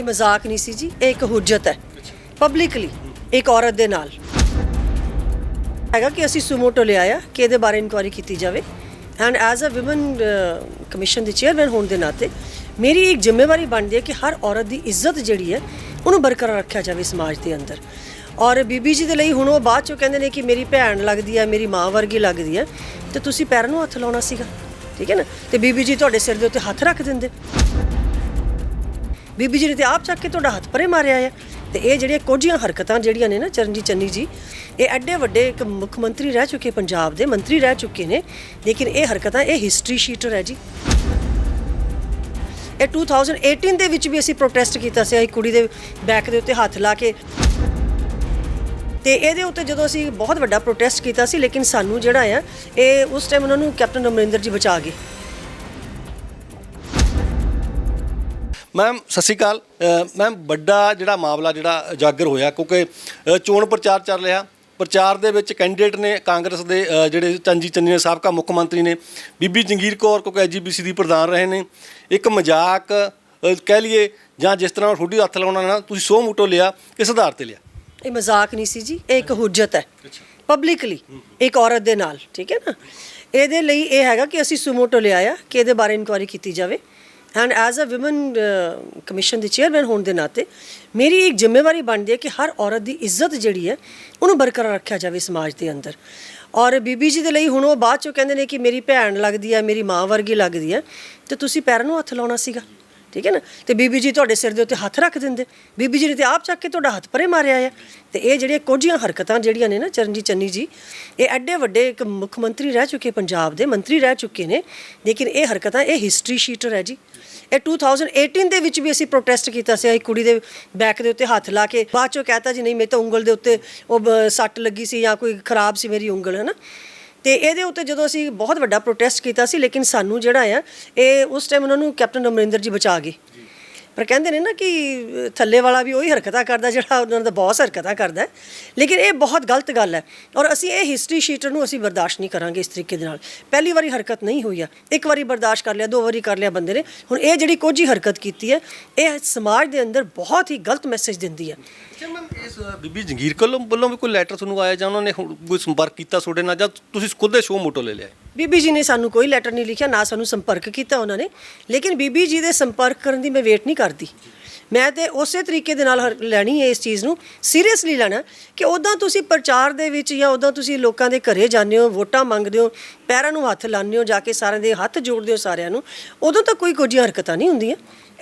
ਇਹ ਮਜ਼ਾਕ ਨਹੀਂ ਸੀ ਜੀ, ਇਹ ਇੱਕ ਹੁਜਤ ਹੈ। ਪਬਲਿਕਲੀ ਇੱਕ ਔਰਤ ਦੇ ਨਾਲ। ਹੈਗਾ ਕਿ ਅਸੀਂ ਸੁਮੋਟੋ ਲਿਆਇਆ ਕਿ ਇਹਦੇ ਬਾਰੇ ਇਨਕੁਆਇਰੀ ਕੀਤੀ ਜਾਵੇ। And as a woman commission the chairman ਹੋਣ ਦੇ ਨਾਤੇ, ਮੇਰੀ ਇੱਕ ਜ਼ਿੰਮੇਵਾਰੀ ਬਣਦੀ ਹੈ ਕਿ ਹਰ ਔਰਤ ਦੀ ਇੱਜ਼ਤ ਜਿਹੜੀ ਹੈ, ਉਹਨੂੰ ਬਰਕਰਾਰ ਰੱਖਿਆ ਜਾਵੇ ਸਮਾਜ ਦੇ ਅੰਦਰ। ਔਰ ਬੀਬੀ ਜੀ ਦੇ ਲਈ ਹੁਣ ਉਹ ਬਾਅਦ ਚੋਂ ਕਹਿੰਦੇ ਨੇ ਕਿ ਮੇਰੀ ਭੈਣ ਲੱਗਦੀ ਹੈ, ਮੇਰੀ ਮਾਂ ਵਰਗੀ ਲੱਗਦੀ ਹੈ, ਤੇ ਤੁਸੀਂ ਪੈਰ ਨੂੰ ਹੱਥ ਲਾਉਣਾ ਸੀਗਾ। ਠੀਕ ਹੈ ਨਾ? ਤੇ ਬੀਬੀ ਜੀ ਤੁਹਾਡੇ ਸਿਰ ਦੇ ਉੱਤੇ ਹੱਥ ਰੱਖ ਦਿੰਦੇ। ਬੀਬੀ ਜੀ ਨੇ ਤੇ ਆਪ ਚੱਕ ਕੇ ਤੁਹਾਡਾ ਹੱਥ ਪਰੇ ਮਾਰਿਆ ਆ ਤੇ ਇਹ ਜਿਹੜੀਆਂ ਕੋਝੀਆਂ ਹਰਕਤਾਂ ਜਿਹੜੀਆਂ ਨੇ ਨਾ ਚਰਨਜੀਤ ਚੰਨੀ ਜੀ, ਇਹ ਐਡੇ ਵੱਡੇ ਇੱਕ ਮੁੱਖ ਮੰਤਰੀ ਰਹਿ ਚੁੱਕੇ, ਪੰਜਾਬ ਦੇ ਮੰਤਰੀ ਰਹਿ ਚੁੱਕੇ ਨੇ, ਲੇਕਿਨ ਇਹ ਹਰਕਤਾਂ, ਇਹ ਹਿਸਟਰੀ ਸ਼ੀਟਰ ਹੈ ਜੀ। ਇਹ 2018 ਦੇ ਵਿੱਚ ਵੀ ਅਸੀਂ ਪ੍ਰੋਟੈਸਟ ਕੀਤਾ ਸੀ ਇੱਕ ਕੁੜੀ ਦੇ ਬੈਕ ਦੇ ਉੱਤੇ ਹੱਥ ਲਾ ਕੇ। ਤੇ ਇਹਦੇ ਉੱਤੇ ਜਦੋਂ ਅਸੀਂ ਬਹੁਤ ਵੱਡਾ ਪ੍ਰੋਟੈਸਟ ਕੀਤਾ ਸੀ, ਲੇਕਿਨ ਸਾਨੂੰ ਜਿਹੜਾ ਆ, ਇਹ ਉਸ ਟਾਈਮ ਉਹਨਾਂ ਨੂੰ ਕੈਪਟਨ ਅਮਰਿੰਦਰ ਜੀ ਬਚਾ ਗਏ। ਮੈਮ ਸਤਿ ਸ਼੍ਰੀ ਅਕਾਲ। ਮੈਮ ਵੱਡਾ ਜਿਹੜਾ ਮਾਮਲਾ ਜਿਹੜਾ ਉਜਾਗਰ ਹੋਇਆ ਕਿਉਂਕਿ ਚੋਣ ਪ੍ਰਚਾਰ ਚੱਲ ਰਿਹਾ। ਪ੍ਰਚਾਰ ਦੇ ਵਿੱਚ ਕੈਂਡੀਡੇਟ ਨੇ ਕਾਂਗਰਸ ਦੇ ਜਿਹੜੇ ਚੰਜੀ ਚੰਨੀ ਨੇ ਸਾਬਕਾ ਮੁੱਖ ਮੰਤਰੀ ਨੇ ਬੀਬੀ ਜੰਗੀਰ ਕੌਰ ਕਿਉਂਕਿ ਐਜੀਬੀਸੀ ਦੀ ਪ੍ਰਧਾਨ ਰਹੇ ਨੇ। ਇੱਕ ਮਜ਼ਾਕ ਕਹਿ ਲਈਏ ਜਾਂ ਜਿਸ ਤਰ੍ਹਾਂ ਥੋੜੀ ਹੱਥ ਲਾਉਣਾ ਨਾ ਤੁਸੀਂ ਸੋ ਮੂਟੋ ਲਿਆ ਕਿਸ ਆਧਾਰ ਤੇ ਲਿਆ। ਇਹ ਮਜ਼ਾਕ ਨਹੀਂ ਸੀ ਜੀ ਇਹ ਇੱਕ ਹੁਜਤ ਹੈ। ਪਬਲਿਕਲੀ ਇੱਕ ਔਰਤ ਦੇ ਨਾਲ ਠੀਕ ਹੈ ਨਾ? ਇਹਦੇ ਲਈ ਇਹ ਹੈਗਾ ਕਿ ਅਸੀਂ ਸੁਮੋਟੋ ਲਿਆਇਆ ਕਿ ਇਹਦੇ ਬਾਰੇ ਇਨਕੁਆਇਰੀ ਕੀਤੀ ਜਾਵੇ। And as a woman commission the chairman ਹੋਣ ਦੇ ਨਾਤੇ, ਮੇਰੀ ਇੱਕ ਜ਼ਿੰਮੇਵਾਰੀ ਬਣਦੀ ਹੈ ਕਿ ਹਰ ਔਰਤ ਦੀ ਇੱਜ਼ਤ ਜਿਹੜੀ ਹੈ, ਉਹਨੂੰ ਬਰਕਰਾਰ ਰੱਖਿਆ ਜਾਵੇ ਸਮਾਜ ਦੇ ਅੰਦਰ। ਔਰ ਬੀਬੀ ਜੀ ਦੇ ਲਈ ਹੁਣ ਉਹ ਬਾਅਦ ਚੋਂ ਕਹਿੰਦੇ ਨੇ ਕਿ ਮੇਰੀ ਭੈਣ ਲੱਗਦੀ ਹੈ, ਮੇਰੀ ਮਾਂ ਵਰਗੀ ਲੱਗਦੀ ਹੈ, ਤੇ ਤੁਸੀਂ ਪੈਰਾਂ ਨੂੰ ਹੱਥ ਲਾਉਣਾ ਸੀਗਾ। ਠੀਕ ਹੈ ਨਾ? ਤੇ ਬੀਬੀ ਜੀ ਤੁਹਾਡੇ ਸਿਰ ਦੇ ਉੱਤੇ ਹੱਥ ਰੱਖ ਦਿੰਦੇ। ਬੀਬੀ ਜੀ ਨੇ ਤੇ ਆਪ ਚੱਕ ਕੇ ਤੁਹਾਡਾ ਹੱਥ ਪਰੇ ਮਾਰਿਆ ਆ। ਤੇ ਇਹ ਜਿਹੜੀਆਂ ਕੋਝੀਆਂ ਹਰਕਤਾਂ ਜਿਹੜੀਆਂ ਨੇ ਨਾ ਚਰਨਜੀਤ ਚੰਨੀ ਜੀ, ਇਹ ਐਡੇ ਵੱਡੇ ਇੱਕ ਮੁੱਖ ਮੰਤਰੀ ਰਹਿ ਚੁੱਕੇ ਪੰਜਾਬ ਦੇ ਮੰਤਰੀ ਰਹਿ ਚੁੱਕੇ ਨੇ। ਲੇਕਿਨ ਇਹ ਹਰਕਤਾਂ, ਇਹ ਹਿਸਟਰੀ ਸ਼ੀਟਰ ਹੈ ਜੀ। ਇਹ 2018 ਦੇ ਵਿੱਚ ਵੀ ਅਸੀਂ ਪ੍ਰੋਟੈਸਟ ਕੀਤਾ ਸੀ ਇੱਕ ਕੁੜੀ ਦੇ ਬੈਕ ਦੇ ਉੱਤੇ ਹੱਥ ਲਾ ਕੇ। ਬਾਅਦ ਚੋਂ ਕਹਤਾ ਜੀ, ਨਹੀਂ ਮੇਰੇ ਤਾਂ ਉਂਗਲ ਦੇ ਉੱਤੇ ਉਹ ਸੱਟ ਲੱਗੀ ਸੀ ਜਾਂ ਕੋਈ ਖਰਾਬ ਸੀ ਮੇਰੀ ਉਂਗਲ ਹੈ ਨਾ ਤੇ ਇਹਦੇ ਉੱਤੇ ਜਦੋਂ ਅਸੀਂ ਬਹੁਤ ਵੱਡਾ ਪ੍ਰੋਟੈਸਟ ਕੀਤਾ ਸੀ ਲੇਕਿਨ ਸਾਨੂੰ ਜਿਹੜਾ ਆ ਇਹ ਉਸ ਟਾਈਮ ਉਹਨਾਂ ਨੂੰ ਕੈਪਟਨ ਅਮਰਿੰਦਰ ਜੀ ਬਚਾ ਗਏ। ਪਰ ਕਹਿੰਦੇ ਨੇ ਨਾ ਕਿ ਥੱਲੇ ਵਾਲਾ ਵੀ ਉਹੀ ਹਰਕਤਾਂ ਕਰਦਾ ਜਿਹੜਾ ਉਹਨਾਂ ਦਾ ਬੌਸ ਹਰਕਤਾਂ ਕਰਦਾ। ਹੈ। ਲੇਕਿਨ ਇਹ ਬਹੁਤ ਗਲਤ ਗੱਲ ਹੈ ਔਰ ਅਸੀਂ ਇਹ ਹਿਸਟਰੀ ਸ਼ੀਟਰ ਨੂੰ ਅਸੀਂ ਬਰਦਾਸ਼ਤ ਨਹੀਂ ਕਰਾਂਗੇ ਇਸ ਤਰੀਕੇ ਦੇ ਨਾਲ। ਪਹਿਲੀ ਵਾਰੀ ਹਰਕਤ ਨਹੀਂ ਹੋਈ ਆ। ਇੱਕ ਵਾਰੀ ਬਰਦਾਸ਼ਤ ਕਰ ਲਿਆ ਦੋ ਵਾਰੀ ਕਰ ਲਿਆ ਬੰਦੇ ਨੇ। ਹੁਣ ਇਹ ਜਿਹੜੀ ਕੋਝੀ ਹਰਕਤ ਕੀਤੀ ਹੈ ਇਹ ਸਮਾਜ ਦੇ ਅੰਦਰ ਬਹੁਤ ਹੀ ਗਲਤ ਮੈਸੇਜ ਦਿੰਦੀ ਹੈ। ਇਸ ਬੀਬੀ ਜੰਗੀਰ ਕੋਲੋਂ ਵੱਲੋਂ ਵੀ ਕੋਈ ਲੈਟਰ ਤੁਹਾਨੂੰ ਆਇਆ ਜਾਂ ਉਹਨਾਂ ਨੇ ਹੁਣ ਕੋਈ ਸੰਪਰਕ ਕੀਤਾ ਤੁਹਾਡੇ ਨਾਲ ਜਾਂ ਤੁਸੀਂ ਖੁਦ ਦੇ ਸ਼ੋਅ ਮੋਟੋ ਲੈ ਲਿਆ? ਬੀਬੀ ਜੀ ਨੇ ਸਾਨੂੰ ਕੋਈ ਲੈਟਰ ਨਹੀਂ ਲਿਖਿਆ, ਨਾ ਸਾਨੂੰ ਸੰਪਰਕ ਕੀਤਾ ਉਹਨਾਂ ਨੇ। ਲੇਕਿਨ ਬੀਬੀ ਜੀ ਦੇ ਸੰਪਰਕ ਕਰਨ ਦੀ ਮੈਂ ਵੇਟ ਨਹੀਂ ਕਰਦੀ। ਮੈਂ ਤੇ ਉਸੇ ਤਰੀਕੇ ਦੇ ਨਾਲ ਹਰ- ਲੈਣੀ ਹੈ ਇਸ ਚੀਜ਼ ਨੂੰ ਸੀਰੀਅਸਲੀ ਲੈਣਾ ਕਿ ਉਦਾਂ ਤੁਸੀਂ ਪ੍ਰਚਾਰ ਦੇ ਵਿੱਚ ਜਾਂ ਉਦਾਂ ਤੁਸੀਂ ਲੋਕਾਂ ਦੇ ਘਰੇ ਜਾਂਦੇ ਹੋ, ਵੋਟਾਂ ਮੰਗਦੇ ਹੋ, ਪੈਰਾਂ ਨੂੰ ਹੱਥ ਲਾਉਂਦੇ ਹੋ, ਜਾ ਕੇ ਸਾਰਿਆਂ ਦੇ ਹੱਥ ਜੋੜਦੇ ਹੋ ਸਾਰਿਆਂ ਨੂੰ ਉਦੋਂ ਤਾਂ ਕੋਈ ਕੁਝ ਹਰਕਤਾਂ ਨਹੀਂ ਹੁੰਦੀਆਂ।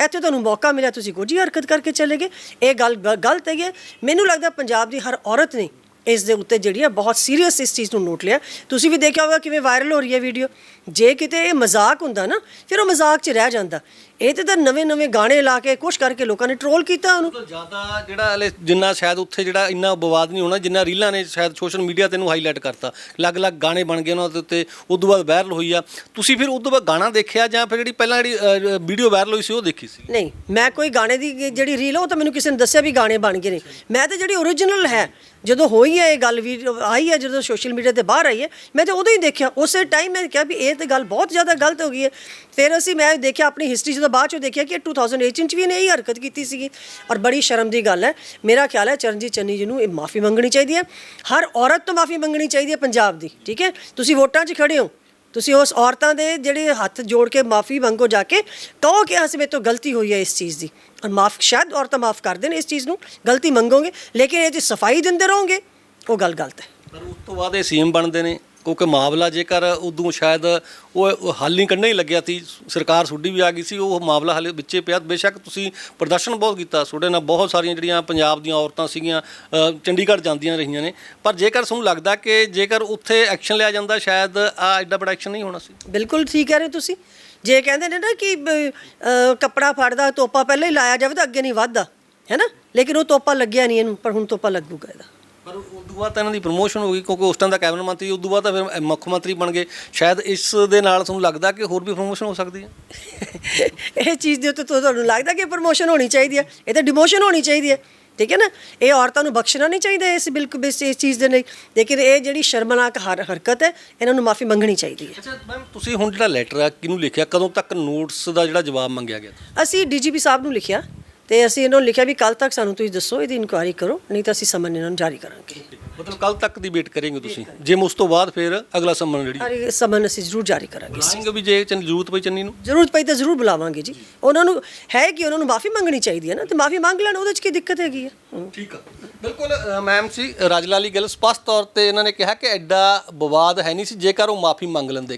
ਇੱਥੇ ਤੁਹਾਨੂੰ ਮੌਕਾ ਮਿਲਿਆ, ਤੁਸੀਂ ਕੁਝ ਹਰਕਤ ਕਰਕੇ ਚਲੇ ਗਏ। ਇਹ ਗੱਲ ਗ- ਗਲਤ ਹੈਗੀ ਹੈ। ਮੈਨੂੰ ਲੱਗਦਾ ਪੰਜਾਬ ਦੀ ਹਰ ਔਰਤ ਨੇ ਇਸ ਦੇ ਉੱਤੇ ਜਿਹੜੀ ਆ ਬਹੁਤ ਸੀਰੀਅਸ ਇਸ ਚੀਜ਼ ਨੂੰ ਨੋਟ ਲਿਆ। ਤੁਸੀਂ ਵੀ ਦੇਖਿਆ ਹੋਗਾ ਕਿਵੇਂ ਵਾਇਰਲ ਹੋ ਰਹੀ ਹੈ ਵੀਡੀਓ ਜੇ ਕਿਤੇ ਇਹ ਮਜ਼ਾਕ ਹੁੰਦਾ ਨਾ, ਫਿਰ ਉਹ ਮਜ਼ਾਕ 'ਚ ਰਹਿ ਜਾਂਦਾ। ਇਹ ਤੇ ਤਾਂ ਨਵੇਂ-ਨਵੇਂ ਗਾਣੇ ਲਾ ਕੇ ਕੁਛ ਕਰਕੇ ਲੋਕਾਂ ਨੇ ਟ੍ਰੋਲ ਕੀਤਾ ਉਹਨੂੰ। ਜ਼ਿਆਦਾ ਜਿਹੜਾ ਹਲੇ ਜਿੰਨਾ ਸ਼ਾਇਦ ਉੱਥੇ ਜਿਹੜਾ ਇੰਨਾ ਵਿਵਾਦ ਨਹੀਂ ਹੋਣਾ ਜਿੰਨਾ ਰੀਲਾਂ ਨੇ ਸ਼ਾਇਦ ਸੋਸ਼ਲ ਮੀਡੀਆ ਤੇ ਨੂੰ ਹਾਈਲਾਈਟ ਕਰਤਾ। ਅਲੱਗ-ਅਲੱਗ ਗਾਣੇ ਬਣ ਗਏ ਉਹਨਾਂ ਦੇ ਉੱਤੇ ਉਸ ਤੋਂ ਬਾਅਦ ਵਾਇਰਲ ਹੋਈ ਆ। ਤੁਸੀਂ ਫਿਰ ਉਸ ਤੋਂ ਬਾਅਦ ਗਾਣਾ ਦੇਖਿਆ ਜਾਂ ਫਿਰ ਜਿਹੜੀ ਪਹਿਲਾਂ ਜਿਹੜੀ ਵੀਡੀਓ ਵਾਇਰਲ ਹੋਈ ਸੀ ਉਹ ਦੇਖੀ ਸੀ? ਨਹੀਂ ਮੈਂ ਕੋਈ ਗਾਣੇ ਦੀ ਜਿਹੜੀ ਰੀਲ ਆ ਉਹ ਤਾਂ ਮੈਨੂੰ ਕਿਸੇ ਨੇ ਦੱਸਿਆ ਵੀ ਗਾਣੇ ਬਣ ਗਏ ਨੇ। ਮੈਂ ਤਾਂ ਜਿਹੜੀ ਓਰੀਜਨਲ ਹੈ ਜਦੋਂ ਹੋਈ ਹੈ ਇਹ ਗੱਲ ਵੀ ਆਈ ਹੈ ਜਦੋਂ ਸੋਸ਼ਲ ਮੀਡੀਆ ਤੇ ਬਾਹਰ ਆਈ ਹੈ ਮੈਂ ਤਾਂ ਉਦੋਂ ਹੀ ਦੇਖਿਆ। ਉਸੇ ਟਾਈਮ ਮੈਂ ਕਿਹਾ ਵੀ ਇਹ ਤੇ ਗੱਲ ਬਹੁਤ ਜ਼ਿਆਦਾ ਗਲਤ ਹੋ ਗਈ ਹੈ। ਫਿਰ ਅਸੀਂ ਮੈਂ ਦੇਖਿਆ ਆਪਣੀ ਹਿਸਟਰੀ ਜਦੋਂ ਬਾਅਦ ਚੋਂ ਦੇਖਿਆ ਕਿ ਇਹ 2018 ਚ ਵੀ ਇਹਨੇ ਇਹ ਹਰਕਤ ਕੀਤੀ ਸੀਗੀ। ਔਰ ਬੜੀ ਸ਼ਰਮ ਦੀ ਗੱਲ ਹੈ। ਮੇਰਾ ਖਿਆਲ ਹੈ ਚਰਨਜੀਤ ਚੰਨੀ ਜੀ ਨੂੰ ਇਹ ਮਾਫੀ ਮੰਗਣੀ ਚਾਹੀਦੀ ਹੈ। ਹਰ ਔਰਤ ਤੋਂ ਮਾਫੀ ਮੰਗਣੀ ਚਾਹੀਦੀ ਹੈ ਪੰਜਾਬ ਦੀ, ਠੀਕ ਹੈ? ਤੁਸੀਂ ਵੋਟਾਂ 'ਚ ਖੜੇ ਹੋ। ਤੁਸੀਂ ਉਸ ਔਰਤਾਂ ਦੇ ਜਿਹੜੇ ਹੱਥ ਜੋੜ ਕੇ ਮਾਫੀ ਮੰਗੋ ਜਾ ਕੇ ਕਹੋ ਕਿ ਅਸੀਂ ਮੇਰੇ ਤੋਂ ਗਲਤੀ ਹੋਈ ਹੈ ਇਸ ਚੀਜ਼ ਦੀ। ਔਰ ਮਾਫ, ਸ਼ਾਇਦ ਔਰਤਾਂ ਮਾਫ ਕਰ ਦੇਣ ਇਸ ਚੀਜ਼ ਨੂੰ, ਗਲਤੀ ਮੰਗੋਗੇ, ਲੇਕਿਨ ਇਹ ਜੇ ਸਫ਼ਾਈ ਦਿੰਦੇ ਰਹੋਗੇ, ਉਹ ਗੱਲ ਗਲਤ ਹੈ। ਪਰ ਉਸ ਤੋਂ ਬਾਅਦ ਇਹ ਸੀਐਮ ਬਣਦੇ ਨੇ। ਕਿਉਂਕਿ ਮਾਮਲਾ ਜੇਕਰ ਉਦੋਂ ਸ਼ਾਇਦ ਉਹ ਉਹ ਹੱਲ ਨਹੀਂ ਕੱਢਣਾ ਹੀ ਲੱਗਿਆ ਸੀ, ਸਰਕਾਰ ਸੁੱਡੀ ਵੀ ਆ ਗਈ ਸੀ, ਉਹ ਮਾਮਲਾ ਹਲੇ ਵਿੱਚੇ ਪਿਆ। ਬੇਸ਼ੱਕ ਤੁਸੀਂ ਪ੍ਰਦਰਸ਼ਨ ਬਹੁਤ ਕੀਤਾ, ਤੁਹਾਡੇ ਨਾਲ ਬਹੁਤ ਸਾਰੀਆਂ ਜਿਹੜੀਆਂ ਪੰਜਾਬ ਦੀਆਂ ਔਰਤਾਂ ਸੀਗੀਆਂ ਚੰਡੀਗੜ੍ਹ ਜਾਂਦੀਆਂ ਰਹੀਆਂ ਨੇ। ਪਰ ਜੇਕਰ ਤੁਹਾਨੂੰ ਲੱਗਦਾ ਕਿ ਜੇਕਰ ਉੱਥੇ ਐਕਸ਼ਨ ਲਿਆ ਜਾਂਦਾ, ਸ਼ਾਇਦ ਆ ਐਡਾ ਬੜਾ ਐਕਸ਼ਨ ਨਹੀਂ ਹੋਣਾ ਸੀ। ਬਿਲਕੁਲ ਠੀਕ ਕਹਿ ਰਹੇ ਹੋ ਤੁਸੀਂ। ਜੇ ਕਹਿੰਦੇ ਨੇ ਨਾ ਕਿ ਕੱਪੜਾ ਫੜਦਾ, ਤੋਪਾ ਪਹਿਲਾਂ ਹੀ ਲਾਇਆ ਜਾਵੇ ਤਾਂ ਅੱਗੇ ਨਹੀਂ ਵੱਧਦਾ, ਹੈ ਨਾ? ਲੇਕਿਨ ਉਹ ਤੋਪਾ ਲੱਗਿਆ ਨਹੀਂ ਇਹਨੂੰ, ਪਰ ਹੁਣ ਤੋਪਾ ਲੱਗੂਗਾ ਇਹਦਾ। ਪਰ ਉਦੋਂ ਬਾਅਦ ਤਾਂ ਇਹਨਾਂ ਦੀ ਪ੍ਰਮੋਸ਼ਨ ਹੋ ਗਈ ਕਿਉਂਕਿ ਉਸ ਟਾਈਮ ਦਾ ਕੈਬਨਿਟ ਮੰਤਰੀ ਉਦੋਂ ਬਾਅਦ ਤਾਂ ਫਿਰ ਮੁੱਖ ਮੰਤਰੀ ਬਣ ਗਏ। ਸ਼ਾਇਦ ਇਸ ਦੇ ਨਾਲ ਤੁਹਾਨੂੰ ਲੱਗਦਾ ਕਿ ਹੋਰ ਵੀ ਪ੍ਰਮੋਸ਼ਨ ਹੋ ਸਕਦੀ ਹੈ? ਇਹ ਚੀਜ਼ ਦੇ ਉੱਤੇ ਤੁਹਾਨੂੰ ਲੱਗਦਾ ਕਿ ਪ੍ਰਮੋਸ਼ਨ ਹੋਣੀ ਚਾਹੀਦੀ ਹੈ? ਇਹ ਤਾਂ ਡਿਮੋਸ਼ਨ ਹੋਣੀ ਚਾਹੀਦੀ ਹੈ। ਠੀਕ ਹੈ ਨਾ? ਇਹ ਔਰਤਾਂ ਨੂੰ ਬਖਸ਼ਣਾ ਨਹੀਂ ਚਾਹੀਦਾ ਇਸ ਬਿਲਕੁਲ ਇਸ ਚੀਜ਼ ਦੇ ਲਈ। ਲੇਕਿਨ ਇਹ ਜਿਹੜੀ ਸ਼ਰਮਨਾਕ ਹਰ ਹਰਕਤ ਹੈ ਇਹਨਾਂ ਨੂੰ ਮਾਫੀ ਮੰਗਣੀ ਚਾਹੀਦੀ ਹੈ। ਅੱਛਾ ਮੈਮ ਤੁਸੀਂ ਹੁਣ ਜਿਹੜਾ ਲੈਟਰ ਆ ਕਿਹਨੂੰ ਲਿਖਿਆ? ਕਦੋਂ ਤੱਕ ਨੋਟਸ ਦਾ ਜਿਹੜਾ ਜਵਾਬ ਮੰਗਿਆ ਗਿਆ? ਅਸੀਂ ਡੀਜੀਪੀ ਸਾਹਿਬ ਨੂੰ ਲਿਖਿਆ। ਤੇ ਅਸੀਂ ਇਹਨਾਂ ਨੂੰ ਲਿਖਿਆ ਵੀ ਕੱਲ ਤੱਕ ਸਾਨੂੰ ਤੁਸੀਂ ਦੱਸੋ ਇਹਦੀ ਇਨਕੁਆਇਰੀ ਕਰੋ ਨਹੀਂ ਤਾਂ ਅਸੀਂ ਸਮਨ ਇਹਨਾਂ ਨੂੰ ਜਾਰੀ ਕਰਾਂਗੇ। ਮਤਲਬ ਕੱਲ ਤੱਕ ਦੀ ਵੇਟ ਕਰੇਂਗੇ ਤੁਸੀਂ? ਜੇ ਉਸ ਤੋਂ ਬਾਅਦ ਫਿਰ ਅਗਲਾ ਸੰਮਨ ਜਿਹੜੀ ਅਰੇ ਸਮਨ ਅਸੀਂ ਜ਼ਰੂਰ ਜਾਰੀ ਕਰਾਂਗੇ। ਲਾਏਂਗੇ ਵੀ ਜੇ ਚੰਨ ਜ਼ਰੂਰਤ ਪਈ ਚੰਨੀ ਨੂੰ? ਜ਼ਰੂਰਤ ਪਈ ਤਾਂ ਜ਼ਰੂਰ ਬੁਲਾਵਾਂਗੇ ਜੀ। ਉਹਨਾਂ ਨੂੰ ਹੈ ਕਿ ਉਹਨਾਂ ਨੂੰ ਮਾਫੀ ਮੰਗਣੀ ਚਾਹੀਦੀ ਹੈ ਨਾ ਤੇ ਮਾਫੀ ਮੰਗ ਲੈਣ ਉਹਦੇ 'ਚ ਕੀ ਦਿੱਕਤ ਹੈਗੀ ਹੈ। ਠੀਕ ਆ। ਬਿਲਕੁਲ ਮੈਮ ਸੀ ਰਾਜਲਾਲੀ ਗੱਲ ਸਪਸ਼ਟ ਤੌਰ ਤੇ ਇਹਨਾਂ ਨੇ ਕਿਹਾ ਕਿ ਐਡਾ ਵਿਵਾਦ ਹੈ ਨਹੀਂ ਸੀ ਜੇਕਰ ਉਹ ਮਾਫੀ ਮੰਗ ਲੈਂਦੇ।